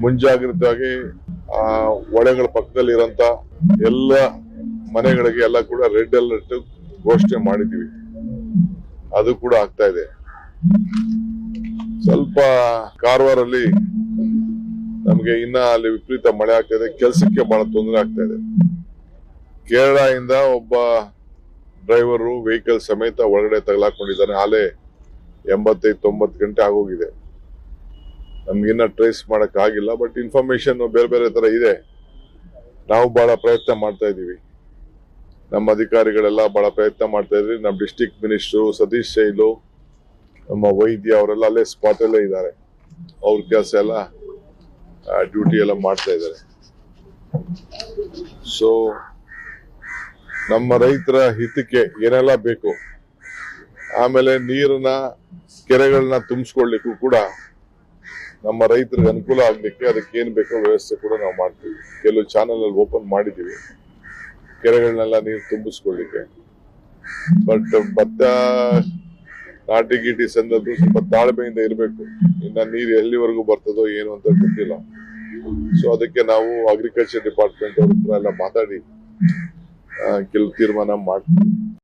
ಮುಂಜಾಗ್ರತೆಯಾಗಿ, ಆ, ಒಳಗಳ ಪಕ್ಕದಲ್ಲಿ ಇರೋಂತ ಎಲ್ಲ ಮನೆಗಳಿಗೆ ಎಲ್ಲ ಕೂಡ ರೆಡ್ ಅಲರ್ಟ್ ಘೋಷಣೆ ಮಾಡಿದೀವಿ ಅದು ಕೂಡ ಆಗ್ತಾ ಇದೆ. ಸ್ವಲ್ಪ ಕಾರವಾರಲ್ಲಿ ನಮಗೆ ಇನ್ನ ಅಲ್ಲಿ ವಿಪರೀತ ಮಳೆ ಆಗ್ತಾ ಇದೆ. ಕೆಲಸಕ್ಕೆ ಬಹಳ ತೊಂದರೆ ಆಗ್ತಾ ಇದೆ. ಕೇರಳ ಇಂದ ಒಬ್ಬ ಡ್ರೈವರು ವೆಹಿಕಲ್ ಸಮೇತ ಒಳಗಡೆ ತಗಲಾಕೊಂಡಿದ್ದಾನೆ. ಆಲೆ ಎಂಬತ್ತೈದು ತೊಂಬತ್ತು ಗಂಟೆ ಆಗೋಗಿದೆ. ನಮ್ಗಿನ್ನ ಟ್ರೇಸ್ ಮಾಡಕ್ ಆಗಿಲ್ಲ ಬಟ್ ಇನ್ಫಾರ್ಮೇಶನ್ ಬೇರೆ ಬೇರೆ ತರ ಇದೆ. ನಾವು ಬಹಳ ಪ್ರಯತ್ನ ಮಾಡ್ತಾ ಇದೀವಿ ನಮ್ಮ ಅಧಿಕಾರಿಗಳೆಲ್ಲ ಬಹಳ ಪ್ರಯತ್ನ ಮಾಡ್ತಾ ಇದ್ರಿ. ನಮ್ಮ ಡಿಸ್ಟಿಕ್ ಮಿನಿಸ್ಟ್ರು ಸತೀಶ್ ಶೈಲು, ನಮ್ಮ ವೈದ್ಯ ಅವರೆಲ್ಲ ಅಲ್ಲೇ ಸ್ಪಾಟ್ ಅಲ್ಲೇ ಇದ್ದಾರೆ. ಅವ್ರ ಕೆಲಸ ಎಲ್ಲ ಡ್ಯೂಟಿ ಎಲ್ಲ ಮಾಡ್ತಾ ಇದ್ದಾರೆ. ಸೊ ನಮ್ಮ ರೈತರ ಹಿತಕ್ಕೆ ಏನೆಲ್ಲ ಬೇಕು? ಆಮೇಲೆ ನೀರನ್ನ, ಕೆರೆಗಳನ್ನ ತುಂಬಿಸ್ಕೊಳ್ಲಿಕ್ಕೂ ಕೂಡ ನಮ್ಮ ರೈತರಿಗೆ ಅನುಕೂಲ ಆಗ್ಲಿಕ್ಕೆ ಅದಕ್ಕೆ ಏನ್ ಬೇಕೋ ವ್ಯವಸ್ಥೆ ಕೂಡ ನಾವು ಮಾಡ್ತೀವಿ. ಕೆಲವು ಚಾನಲ್ ಅಲ್ಲಿ ಓಪನ್ ಮಾಡಿದೀವಿ ಕೆರೆಗಳನ್ನೆಲ್ಲ ನೀರು ತುಂಬಿಸ್ಕೊಳ್ಳಿಕ್ಕೆ. ಬಟ್ ಭತ್ತ, ನಾಟಿ ಗೀಟಿ ಸಂದದ್ದು ಸ್ವಲ್ಪ ತಾಳ್ಮೆಯಿಂದ ಇರಬೇಕು. ಇನ್ನ ನೀರು ಎಲ್ಲಿವರೆಗೂ ಬರ್ತದೋ ಏನು ಅಂತ ಗೊತ್ತಿಲ್ಲ. ಸೊ ಅದಕ್ಕೆ ನಾವು ಅಗ್ರಿಕಲ್ಚರ್ ಡಿಪಾರ್ಟ್ಮೆಂಟ್ ಅವ್ರ ಹತ್ರ ಎಲ್ಲ ಮಾತಾಡಿ ಕೆಲವು ತೀರ್ಮಾನ ಮಾಡ್ತೀವಿ.